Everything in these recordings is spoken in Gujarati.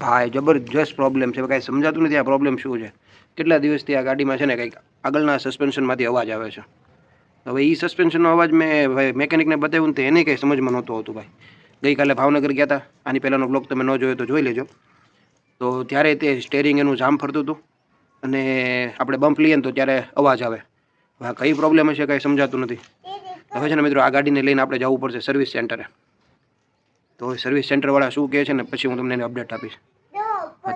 ભાઈ જબરજસ્ત પ્રોબ્લેમ છે. કાંઈ સમજાતું નથી આ પ્રોબ્લેમ શું છે. કેટલા દિવસથી આ ગાડીમાં છે ને કંઈક આગળના સસ્પેન્શનમાંથી અવાજ આવે છે. હવે એ સસ્પેન્શનનો અવાજ મેં ભાઈ મેકેનિકને બતાવ્યું ને તો એને કંઈ સમજમાં નહોતું આવતું ભાઈ. ગઈકાલે ભાવનગર ગયા હતા આની પહેલાંનો બ્લોગ તમે ન જોયો તો જોઈ લેજો. તો ત્યારે તે સ્ટેરિંગ એનું જામ ફરતું હતું. અને આપણે બમ્પ લઈએ ને તો ત્યારે અવાજ આવે. આ કઈ પ્રોબ્લેમ હશે કાંઈ સમજાતું નથી. હવે છે ને મિત્રો આ ગાડીને લઈને આપણે જવું પડશે સર્વિસ સેન્ટરે તો સર્વિસ સેન્ટરવાળા શું કહે છે ને પછી હું તમને એની અપડેટ આપીશ.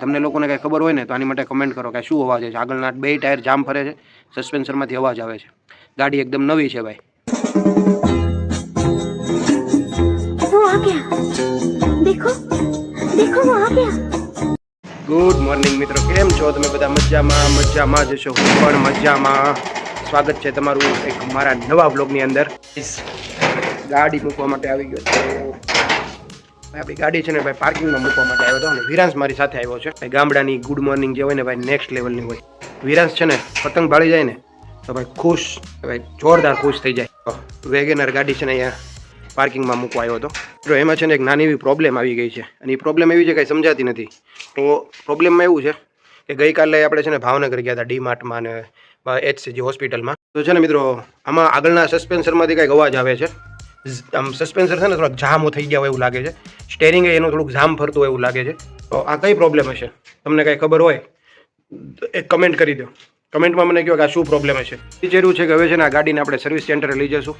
તમને લોકોને કાંઈ ખબર હોય ને તો આની માટે કમેન્ટ કરો કે શું અવાજ છે? આગળના બે ટાયર જામ ફરે છે સસ્પેન્શનમાંથી અવાજ આવે છે. ગાડી એકદમ નવી છે ભાઈ. ગુડ મોર્નિંગ મિત્રો કેમ છો? તમે બધા મજામાં મજામાં જશો હું પણ મજામાં. સ્વાગત છે તમારું એક મારા નવા બ્લોગની અંદર. ગાડી મૂકવા માટે આવી ગયો છે. આપણી ગાડી છે ને ભાઈ પાર્કિંગમાં મૂકવા માટે આવ્યો હતો અને વિરાંશ મારી સાથે આવ્યો છે. ભાઈ, ગામડાની ગુડ મોર્નિંગ જે હોય ને ભાઈ નેક્સ્ટ લેવલની હોય. વિરાંશ છે ને, પતંગ ભાળી જાય ને, તો ભાઈ ખુશ, ભાઈ જોરદાર ખુશ થઈ જાય. વેગેનર ગાડી છે ને અહીંયા પાર્કિંગમાં મૂકવા આવ્યો હતો. તો એમાં છે ને એક નાની એવી પ્રોબ્લેમ આવી ગઈ છે. અને એ પ્રોબ્લેમ એવી છે કંઈ સમજાતી નથી. તો પ્રોબ્લેમમાં એવું છે કે ગઈકાલે આપણે છે ને ભાવનગર ગયા હતા ડી માર્ટમાં અને એચસીજી હોસ્પિટલમાં તો છે ને મિત્રો, આમાં આગળના સસ્પેન્સરમાંથી કંઈક અવાજ આવે છે. આમ સસ્પેન્સર છે ને થોડાક જામ થઈ ગયા હોય એવું લાગે છે. સ્ટેરિંગ એનું થોડુંક જામ ફરતું હોય એવું લાગે છે. તો આ કઈ પ્રોબ્લેમ હશે? તમને કાંઈ ખબર હોય? એક કમેન્ટ કરી દો. કમેન્ટમાં મને કહો કે આ શું પ્રોબ્લેમ હશે? વિચાર્યું છે કે હવે છે ને આ ગાડીને આપણે સર્વિસ સેન્ટરે લઈ જશું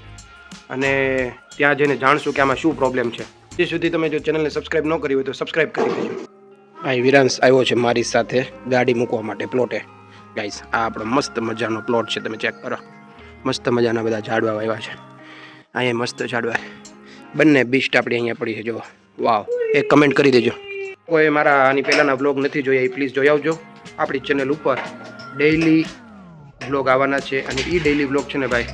અને ત્યાં જઈને જાણશું કે આમાં શું પ્રોબ્લેમ છે. તે સુધી તમે જો ચેનલને સબસ્ક્રાઇબ ન કરી હોય તો સબસ્ક્રાઇબ કરી દેજો. અહીં વિરાંશ આવ્યો છે મારી સાથે ગાડી મૂકવા માટે પ્લોટે ગાઈસ આ આપણો મસ્ત મજાનો પ્લોટ છે. તમે ચેક કરો. મસ્ત મજાના બધા ઝાડવા વાવ્યા છે. અહીંયા મસ્ત ઝાડવા બંને બીસ્ટ આપણી અહીંયા પડી છે, જો. વાવ એક કમેન્ટ કરી દેજો. કોઈ મારા આની પહેલાંના વ્લોગ નથી જોયા, એ પ્લીઝ જોઈ આવજો. આપણી ચેનલ ઉપર ડેઈલી વ્લોગ આવવાના છે અને એ ડેઈલી વ્લોગ છે ને ભાઈ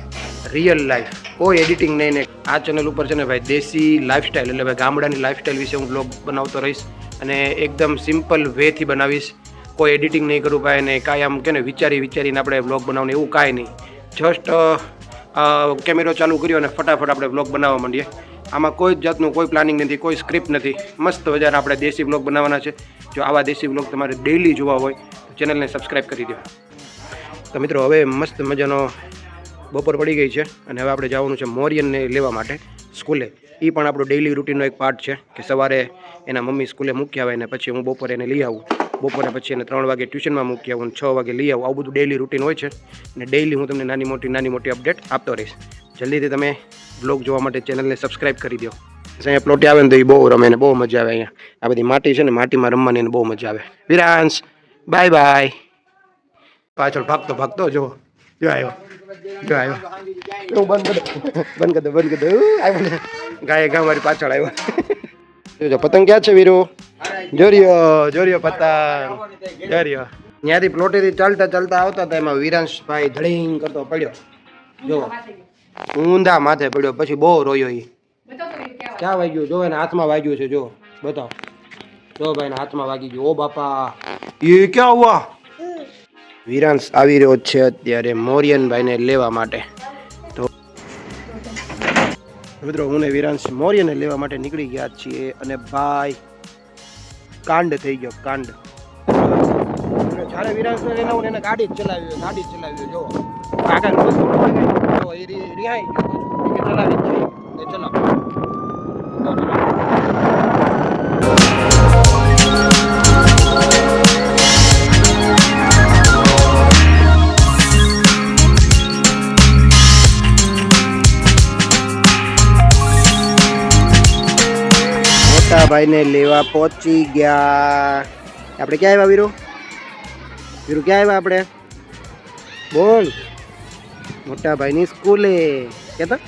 રિયલ લાઈફ કોઈ એડિટિંગ નહીં ને આ ચેનલ ઉપર છે ને ભાઈ, દેશી લાઈફસ્ટાઈલ એટલે ભાઈ ગામડાની લાઈફસ્ટાઈલ વિશે હું વ્લોગ બનાવતો રહીશ અને એકદમ સિમ્પલ વેથી બનાવીશ. કોઈ એડિટિંગ નહીં કરું ભાઈ ને કાંઈ આમ કે ને વિચારી વિચારીને આપણે વ્લોગ બનાવવાનું એવું કાંઈ નહીં. જસ્ટ કેમેરો ચાલુ કર્યો અને ફટાફટ આપણે વ્લોગ બનાવવા માંડીએ. આમાં કોઈ જ જાતનું કોઈ પ્લાનિંગ નથી, કોઈ સ્ક્રિપ્ટ નથી. મસ્ત વજાર આપણે દેશી વ્લોગ બનાવવાના છે. જો આવા દેશી વ્લોગ તમારે ડેઈલી જોવા હોય, તો ચેનલને સબસ્ક્રાઈબ કરી દો તો મિત્રો, હવે મસ્ત મજાનો બપોર પડી ગઈ છે અને હવે આપણે જવાનું છે મોરિયનને લેવા માટે સ્કૂલે. એ પણ આપણો ડેઈલી રૂટીનનો એક પાર્ટ છે કે સવારે એના મમ્મી સ્કૂલે મૂકી આવે અને પછી હું બપોરે એને લઈ આવું. બપોરે પછી એને ત્રણ વાગે ટ્યુશનમાં મૂકી આવું છ વાગે લઈ આવું. આવું બધું ડેઈલી રૂટીન હોય છે અને ડેઈલી હું તમને નાની મોટી નાની મોટી અપડેટ આપતો રહીશ. જલ્દીથી તમે બ્લોગ જોવા માટે ચેનલને સબસ્ક્રાઈબ કરી દો. અહીંયા પ્લોટી આવે ને તો એ બહુ રમે ને બહુ મજા આવે અહીંયા. આ બધી માટી છે ને માટીમાં રમવાની એને બહુ મજા આવે. વિરાંશ બાય બાય પાછળ ભાગતો ભાગતો જો જો આવ્યો. જો આવ્યો. જો બંધ કરી બંધ કરી બંધ કરી આવ્યો ગાય ગા મારી પાછળ આવ્યો. જો, પતંગ ક્યાં છે વીરુ? જોરિયો જોરિયો પતંગ જોરિયો. ત્યાંથી પ્લોટેથી ચાલતા ચાલતા આવતા હતા, એમાં વિરાંશભાઈ ધડીંગ કરતો પડ્યો. જો, ઊંધા માથે પડ્યો, પછી બહુ રોયો એ ક્યાં વાગ્યું? જો, એને હાથમાં વાગ્યું છે, જો, બતાવો. જો, ભાઈ હાથમાં વાગી ગયું. ઓ બાપા એ ક્યાં હુઆ? વિરાંશ આવી રહ્યો છે અત્યારે મોરિયનભાઈને લેવા માટે. તો મિત્રો, હું ને વિરાંશ મોર્યને લેવા માટે નીકળી ગયા છીએ અને ભાઈ કાંડ થઈ ગયો કાંડ. જ્યારે વિરાંશ એને હું એને ગાડી જ ચલાવી ગાડી જ ચલાવી જો. કાકા રિહાઈ ગયો ચલાવી જ જાય એ ચલાવ. ભાઈને લેવા પહોંચી ગયા. આપણે ક્યાં આવ્યા વીરુ? વીરુ ક્યાં આવ્યા આપણે? બોલ. મોટા ભાઈની સ્કૂલે. કેતા?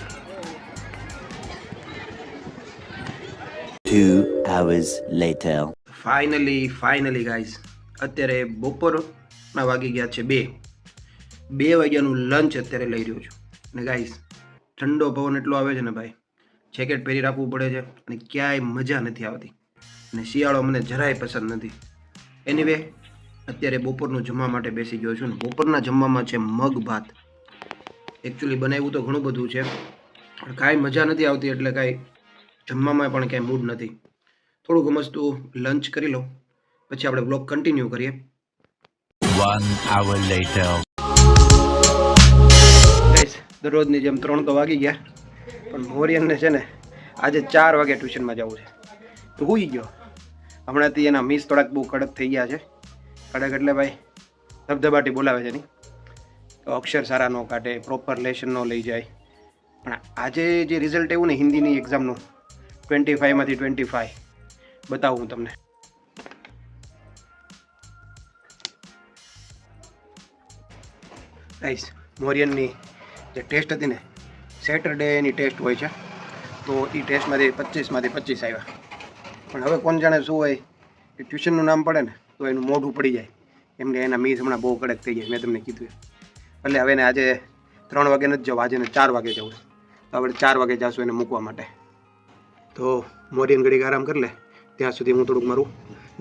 Two hours later. Finally finally guys અત્યારે બપોરના વાગી ગયા છે બે. બે વાગ્યાનું લંચ અત્યારે લઈ રહ્યો છું. અને ગાઈઝ ઠંડો પવન એટલો આવે છે ને ભાઈ? જેકેટ પહેરી રાખવું પડે છે અને ક્યાંય મજા નથી આવતી. અને શિયાળો મને જરાય પસંદ નથી. એનીવે અત્યારે બપોરનું જમવા માટે બેસી ગયો છું ને બપોરના જમવામાં છે મગ ભાત. એકચ્યુઅલી બનાવ્યું તો ઘણું બધું છે પણ કાંઈ મજા નથી આવતી એટલે કાંઈ જમવામાં પણ કાંઈ મૂડ નથી. થોડુંક મસ્તું લંચ કરી લઉં પછી આપણે બ્લોગ કન્ટિન્યુ કરીએ. દરરોજની જેમ ત્રણ તો વાગી ગયા. પણ મોરિયનને છે ને આજે ચાર વાગે ટ્યુશનમાં જવું છે. તો હુઈ ગયો? હમણાંથી એના મિસ થોડાક બહુ કડક થઈ ગયા છે. કડક એટલે ભાઈ ધબધબાટી બોલાવે છે નહીં. તો અક્ષર સારા ન કાઢે પ્રોપર લેશન ન લઈ જાય. પણ આજે જે રિઝલ્ટ એવું ને હિન્દીની એક્ઝામનું ટ્વેન્ટી ફાઇવમાંથી ટ્વેન્ટી ફાઇવ બતાવું હું તમને. રાઈસ મોરિયનની જે ટેસ્ટ હતી ને સેટરડેની ટેસ્ટ હોય છે. તો એ ટેસ્ટમાંથી પચીસમાંથી પચીસ આવ્યા. પણ હવે કોણ જાણે શું હોય? કે ટ્યુશનનું નામ પડે ને તો એનું મોઢું પડી જાય. કેમ કે એના મીસ હમણાં બહુ કડક થઈ જાય મેં તમને કીધું એટલે હવે એને આજે ત્રણ વાગે નથી જવું આજે એને ચાર વાગે જવું તો આપણે ચાર વાગે જઈશું એને મૂકવા માટે. તો મોરિયન ઘડીક આરામ કરી લે. ત્યાં સુધી હું થોડુંક મારું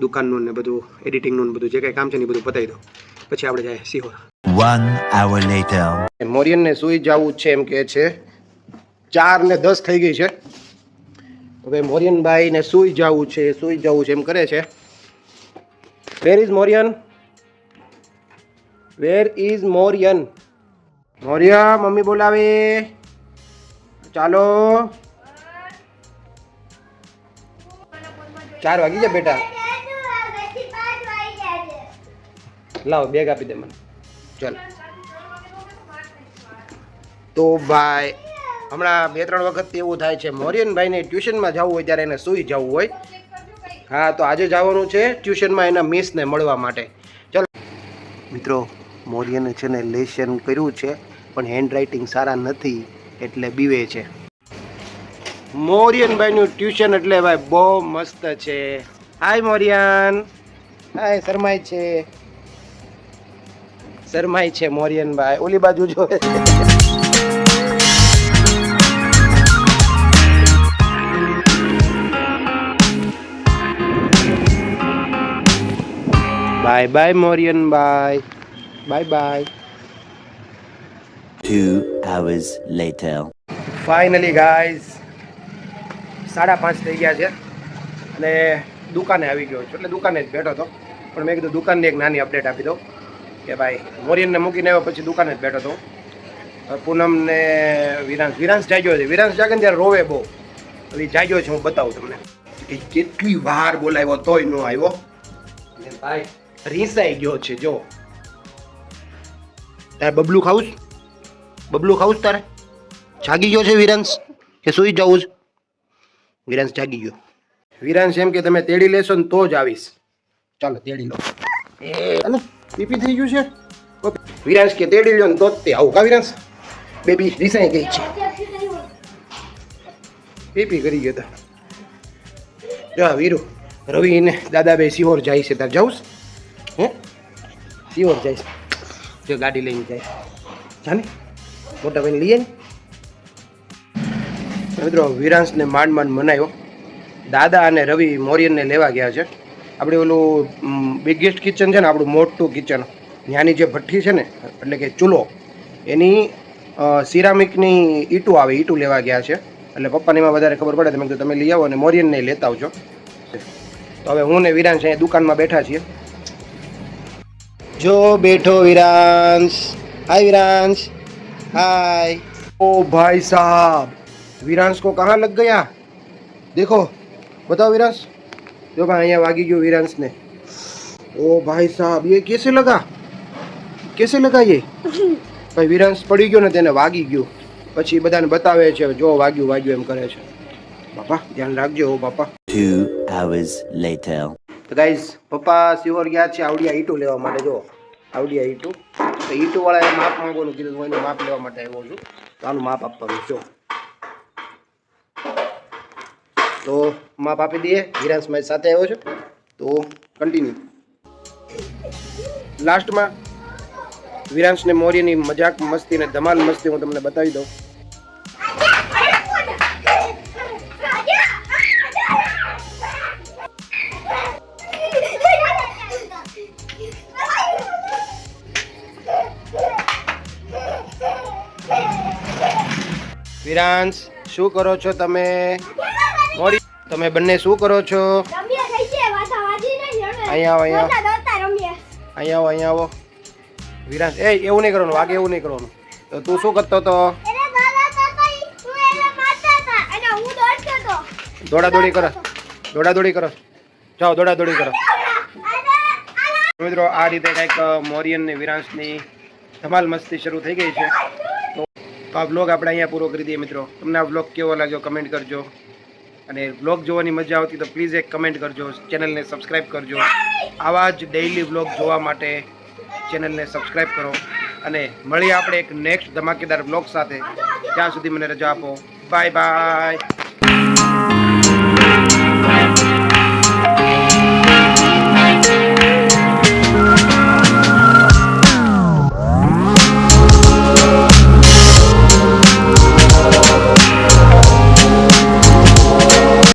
દુકાનનું ને બધું એડિટિંગનું ને બધું જે કંઈ કામ છે ને એ બધું પતાવી દઉં. પછી આપણે જાય સિહોર One hour later. મોરિયનને સુઈ જવું છે એમ કે છે. ચાર ને દસ થઈ ગઈ છે. હવે મોરિયનભાઈને સુઈ જવું છે, સુઈ જવું છે એમ કરે છે. Where is Morian? Where is Morian? Morya, mummy બોલાવે. ચાલો. ચાર વાગી જાય બેટા. લાવો બેગ આપી દે મને. ચાલ. તો ભાઈ હમણાં બે, ત્રણ વખત એવું થાય છે, મોરિયનભાઈને ટ્યુશનમાં જવું હોય ત્યારે એને સૂઈ જવું હોય. હા, તો આજે જવાનું છે ટ્યુશનમાં એના મિસને મળવા માટે. ચાલો. મિત્રો, મોરિયને છે ને લેશન કર્યું છે, પણ હેન્ડ રાઇટિંગ સારા નથી, એટલે બીવે છે. મોરિયનભાઈનું ટ્યુશન એટલે ભાઈ બહુ મસ્ત છે. હાય, મોરિયન. હાય શરમાય છે. શરમાય છે મોરિયનભાઈ. ઓલી બાજુ જોવે bye bye મોરિયનભાઈ bye bye Two hours later. Finally guys સાડા પાંચ થઈ ગયા છે. અને દુકાને આવી ગયો છું. એટલે દુકાને જ બેઠો હતો. પણ મેં કીધું દુકાનની એક નાની અપડેટ આપી દઉં. કે ભાઈ મોરિયનને મૂકીને આવ્યો પછી દુકાને જ બેઠો હતો. હવે પૂનમને વિરાંશ. વિરાંશ જાગ્યો છે. વિરાંશ જાગે ને ત્યારે રોવે બહુ. હવે જાગ્યો છે હું બતાવું તમને. કે કેટલી વાર બોલાવ્યો તોય ન આવ્યો. અને ભાઈ રીસાઈ ગયો છે જો. તારે બબલું ખાવું બબલું ખાવું તારે? જાગી ગયો છે વિરાંશ કે સુઈ જવું જ વિરાંશ જાગી ગયો. વિરાંશ એમ કે તમે તેડી લેશો ને તો જ આવીશ. ચાલો તેડી લો. એ. અને પીપી થઈ ગયું છે. વિરાંશ કે તેડી લ્યો ને તો જ તે આવું કા વિરાંશ? બેબી રિસાઈ ગઈ છે. પીપી કરી ગયો તા. જો વીરુ. રવિ ને દાદાભાઈ સિહોર જાય છે ત્યાં જાઉં? હે? જાય. છે જો ગાડી લઈને જાય. જાને? મોટા ભાઈને લઈએ ને. મિત્રો, વિરાંશને માંડ માંડ મનાયો. દાદા અને રવિ મોરિયનને લેવા ગયા છે. આપણે ઓલું બિગેસ્ટ કિચન છે ને, આપણું મોટું કિચન ત્યાંની જે ભઠ્ઠી છે ને, એટલે કે ચૂલો, એની સિરામિકની ઈટું આવે, ઈટું લેવા ગયા છે. એટલે પપ્પાને એમાં વધારે ખબર પડે તમે તમે લઈ આવો અને મોરિયનને લેતા આવજો. તો હવે હું ને વિરાંશ અહીંયા દુકાનમાં બેઠા છીએ. જો બેઠો વિરાંશ હાય વિરાંશ हाय ओ भाई साहब वीरांश को कहाँ लग गया देखो बताओ वीरांश जो भाई यहाँ वागी गयो वीरांश ने ओ भाई साहब ये कैसे लगा कैसे लगा ये ભાઈ વિરાંશ પડી ગયો ને તેને વાગી ગયું પછી બધાને બતાવે છે જો વાગ્યું વાગ્યું એમ કરે છે બાપા ધ્યાન રાખજો ઓ બાપા Two hours later. તો ગાઈઝ પપ્પા સિહોર ગયા છે આવડિયા ઈટું લેવા માટે, જો. આવડિયા ઈટું. તો ઈટુંવાળાએ માપ માંગવાનું કીધું હું એનું માપ લેવા માટે આવ્યો છું. તો આનું માપ આપવાનું, જો. તો માપ આપી દઈએ. વિરાંશ મારી સાથે આવ્યો છે. તો કન્ટિન્યુ લાસ્ટમાં વિરાંશને મોર્યની મજાક મસ્તી અને ધમાલ મસ્તી હું તમને બતાવી દઉં. વિરાંશ શું કરો છો તમે? મોરી તમે બંને શું કરો છો? અહીંયા આવો અહીંયા અહીંયા આવો અહીંયા આવો. વિરાંશ એ એવું નહીં કરવાનું વાગે એવું નહીં કરવાનું. તો તું શું કરતો હતો? દોડાદોડી હતો. દોડા દોડી કરો દોડા દોડી કરો જાઓ દોડા દોડી કરો મિત્રો આ રીતે કંઈક મોરિયન ને વિરાંશની ધમાલ મસ્તી શરૂ થઈ ગઈ છે. તો આ બ્લોગ આપણે અહીંયા પૂરો કરી દઈએ મિત્રો. તમને આ બ્લોગ કેવો લાગ્યો કમેન્ટ કરજો. અને બ્લોગ જોવાની મજા આવતી તો પ્લીઝ એક કમેન્ટ કરજો. ચેનલને સબસ્ક્રાઈબ કરજો. આવા જ ડેઇલી બ્લોગ જોવા માટે ચેનલને સબસ્ક્રાઈબ કરો. અને મળીએ આપણે એક નેક્સ્ટ ધમાકેદાર બ્લોગ સાથે. ત્યાં સુધી મને રજા આપો. Bye bye